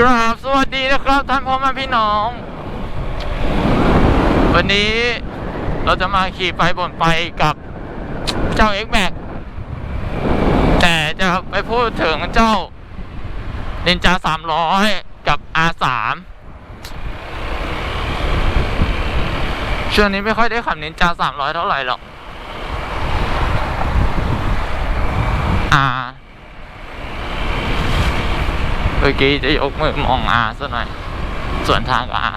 กราบสวัสดีนะครับท่านพ่อแม่พี่น้อง วันนี้เราจะมาขี่ไปบ่นไปกับเจ้า X Max แต่จะไปพูดถึงเจ้า Ninja 300 กับ R3 ช่วงนี้ไม่ค่อยได้ขับ Ninja 300 เท่าไหร่หรอกอ่า เมื่อกี้จะยกมือมองอาซะหน่อย ส่วนทางกับอา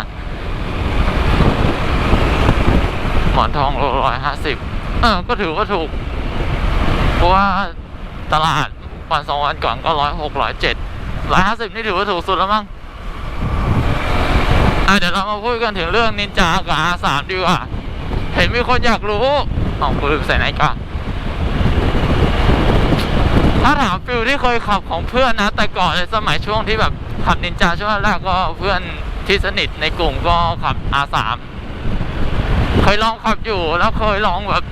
หมอนทองโลร้อยห้าสิบเออ ก็ถือว่าถูก เพราะว่าตลาดวันสองวันก่อนก็ร้อยหกร้อยเจ็ดร้อยห้าสิบนี่ถือว่าถูกสุดแล้วมั้งอะเดี๋ยวเรามาพูดกันถึงเรื่องนินจากับอาสามดีกว่า เห็นมีคนอยากรู้อ๋อกูลืมใส่ไหนกะ ถ้าถามฟิลที่เคยขับของเพื่อนนะ แต่ก่อนในสมัยช่วงที่แบบขับนินจาช่วงแรกก็เพื่อนที่สนิทในกลุ่มก็ขับ R3 เคยลองขับอยู่แล้วเคยลองแบบ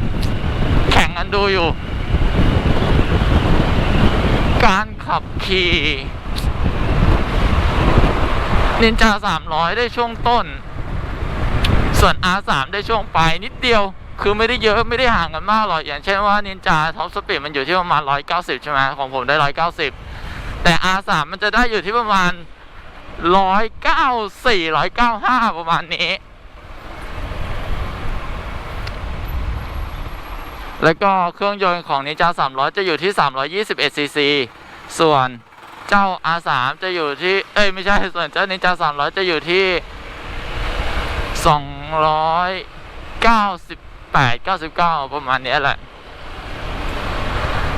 แข่งกันดูอยู่ การขับขี่นินจา300 ได้ช่วงต้น ส่วน R3 ได้ช่วงปลายนิดเดียว คือไม่ได้เยอะไม่ได้ห่างกันมากหรอกอย่างเช่นว่านินจาท็อปสปีดมันอยู่ที่ประมาณ 190 ใช่ไหมของผมได้ 190 แต่ R3 มันจะได้อยู่ที่ประมาณ 194 195 ประมาณนี้ แล้วก็เครื่องยนต์ของนินจา 300 จะอยู่ที่ 321 ซีซี ส่วนเจ้า R3 จะอยู่ที่ เอ้ยไม่ใช่ ส่วนเจ้านินจา 300 จะอยู่ที่298 99ประมาณเนี้ยแหละ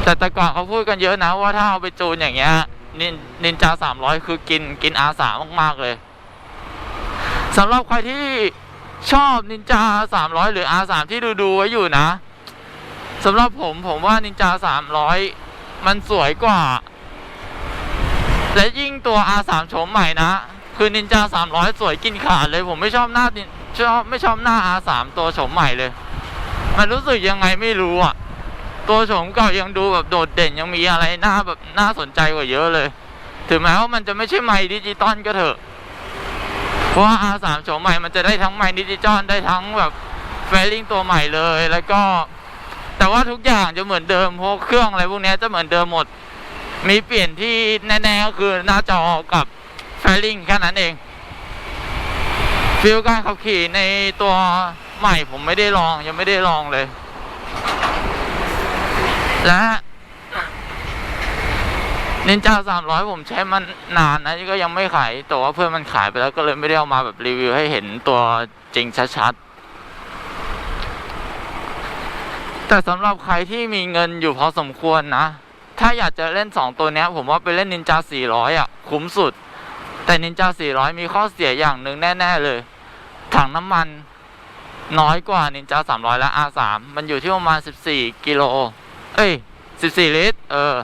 แต่แต่ก่อนเขาพูดกันเยอะนะว่าถ้าเอาไปจูนอย่างเงี้ย นินนินจา300คือกินกิน R3 มากๆเลยสำหรับใครที่ชอบนินจา300หรือ R3 ที่ดูดูไว้อยู่นะสำหรับผมผมว่านินจา300มันสวยกว่า และยิ่งตัว R3 โฉมใหม่นะ คือนินจา300 สวยกินขาดเลย ผมไม่ชอบหน้าชอบไม่ชอบหน้า R3 ตัวโฉมใหม่เลย มันรู้สึกยังไงไม่รู้อะ ตัวโฉมเก่ายังดูแบบโดดเด่นยังมีอะไรน่าแบบน่าสนใจกว่าเยอะเลย ถึงแม้ว่ามันจะไม่ใช่ไมค์ดิจิตอลก็เถอะ เพราะว่า R3 โฉมใหม่มันจะได้ทั้งไมค์ดิจิตอลได้ทั้งแบบเฟลลิ่งตัวใหม่เลยแล้วก็ แต่ว่าทุกอย่างจะเหมือนเดิมเพราะเครื่องอะไรพวกนี้จะเหมือนเดิมหมด มีเปลี่ยนที่แน่ๆก็คือหน้าจอกับเฟลลิ่งแค่นั้นเอง ฟิลการขับขี่ในตัวใหม่ผมไม่ได้ลองยังไม่ได้ลองเลย และนินจาสามร้อยผมใช้มันนานนะก็ยังไม่ขายแต่ว่าเพื่อนมันขายไปแล้วก็เลยไม่ได้เอามาแบบรีวิวให้เห็นตัวจริงชัดๆ แต่สำหรับใครที่มีเงินอยู่พอสมควรนะ ถ้าอยากจะเล่นสองตัวนี้ผมว่าไปเล่นนินจาสี่ร้อยอะ คุ้มสุด แต่นินจา 400 มีข้อเสียอย่างหนึ่งแน่ ๆ เลย ถังน้ำมันน้อยกว่านินจา 300 และ R3 มันอยู่ที่ประมาณ 14 กิโล เอ้ย 14 ลิตร เออ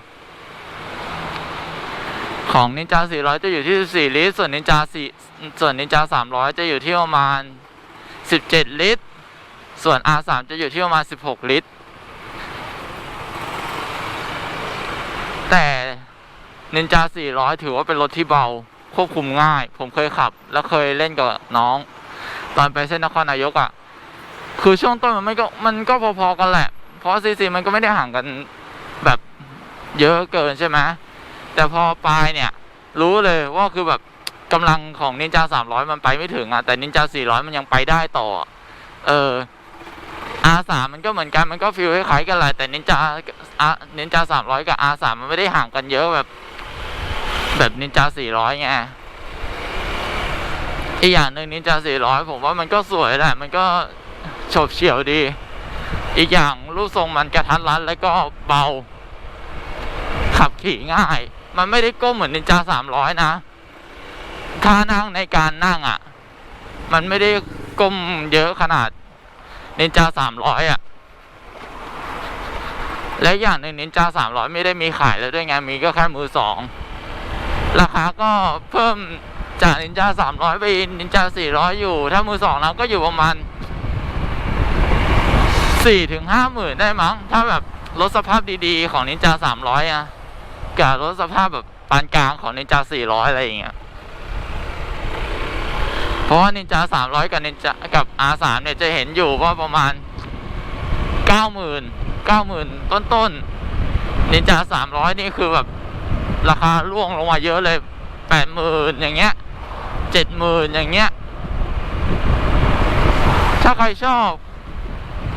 ของนินจา 400 จะอยู่ที่ 14 ลิตร ส่วนนินจา4ส่วนนินจา 300 จะอยู่ที่ประมาณ 17 ลิตร ส่วน R3 จะอยู่ที่ประมาณ 16 ลิตร แต่นินจา 400 ถือว่าเป็นรถที่เบา ควบคุมง่าย ผมเคยขับ แล้วเคยเล่นกับน้อง ตอนไปเส้นนครนายกอะ่ะ คือช่วงต้นมันไม่ก็มันก็พอๆกันแหละ เพราะซีซีมันก็ไม่ได้ห่างกันแบบเยอะเกินใช่ไหมแต่พอปลายเนี่ย รู้เลยว่าคือแบบกำลังของนินจา300มันไปไม่ถึงอะ่ะแต่นินจา400มันยังไปได้ต่อ เออ R3 มันก็เหมือนกันมันก็ฟีลคล้ายๆกันแหละแต่นินจาอานินจา300กับ R3 มันไม่ได้ห่างกันเยอะแบบ แบบนินจา400ไงอีกอย่างหนึ่งนินจา400ผมว่ามันก็สวยแหละมันก็โฉบเฉี่ยวดี อีกอย่างรูปทรงมันกระทัดรัดแล้วก็เบา ขับขี่ง่าย มันไม่ได้ก้มเหมือนนินจา300นะท่านั่งในการนั่งอะ่ะ มันไม่ได้ก้มเยอะขนาดนินจา300อะ และอย่างหนึ่งนินจา300ไม่ได้มีขายแล้วด้วยไงมีก็แค่มือสอง ราคาก็เพิ่มจากนินจาสามร้อยไปนินจาสี่ร้อยอยู่ ถ้ามือสองแล้วก็อยู่ประมาณสี่ถึงห้าหมื่นได้มั้ง ถ้าแบบรถสภาพดีๆ ของนินจาสามร้อยอะกับรถสภาพแบบปานกลางของนินจาสี่ร้อยอะไรอย่างเงี้ยเพราะว่านินจาสามร้อยกับนินจากับ R สามเนี่ยจะเห็นอยู่ว่าประมาณเก้าหมื่นเก้าหมื่นต้นต้นๆนินจาสามร้อยนี่คือแบบ ราคาร่วงลงมาเยอะเลยแปดหมื่นอย่างเงี้ยเจ็ดหมื่นอย่างเงี้ย ถ้าใครชอบ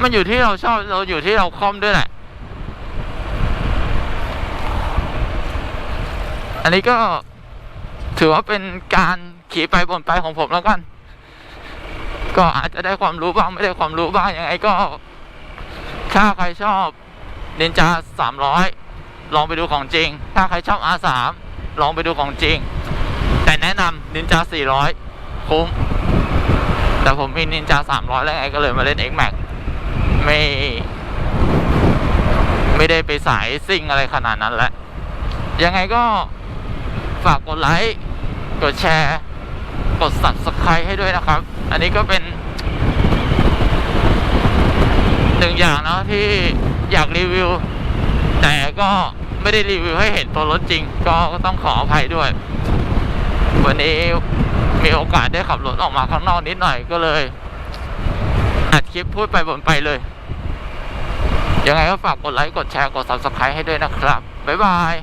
มันอยู่ที่เราชอบเราอยู่ที่เราคอมด้วยแหละ อันนี้ก็ถือว่าเป็นการขี่ไปบนไปของผมแล้วกัน ก็อาจจะได้ความรู้บ้างไม่ได้ความรู้บ้างยังไงก็ ถ้าใครชอบนินจาสามร้อย ลองไปดูของจริง ถ้าใครชอบ R3 ลองไปดูของจริง แต่แนะนำนินจา 400 คุ้ม แต่ผมมีนินจา 300 แล้วไงก็เลยมาเล่น X Max ไม่ ไม่ได้ไปสายซิ่งอะไรขนาดนั้นแหละยังไงก็ฝากกดไลค์ กดแชร์ กด subscribe ให้ด้วยนะครับ อันนี้ก็เป็นหนึ่งอย่างเนาะที่อยากรีวิว แต่ก็ ไม่ได้รีวิวให้เห็นตัวรถจริง ก็ต้องขออภัยด้วย วันนี้มีโอกาสได้ขับรถออกมาข้างนอกนิดหน่อยก็เลยอัดคลิปพูดไปบนไปเลย ยังไงก็ฝากกดไลค์ กดแชร์ กด subscribe ให้ด้วยนะครับ บ๊ายบาย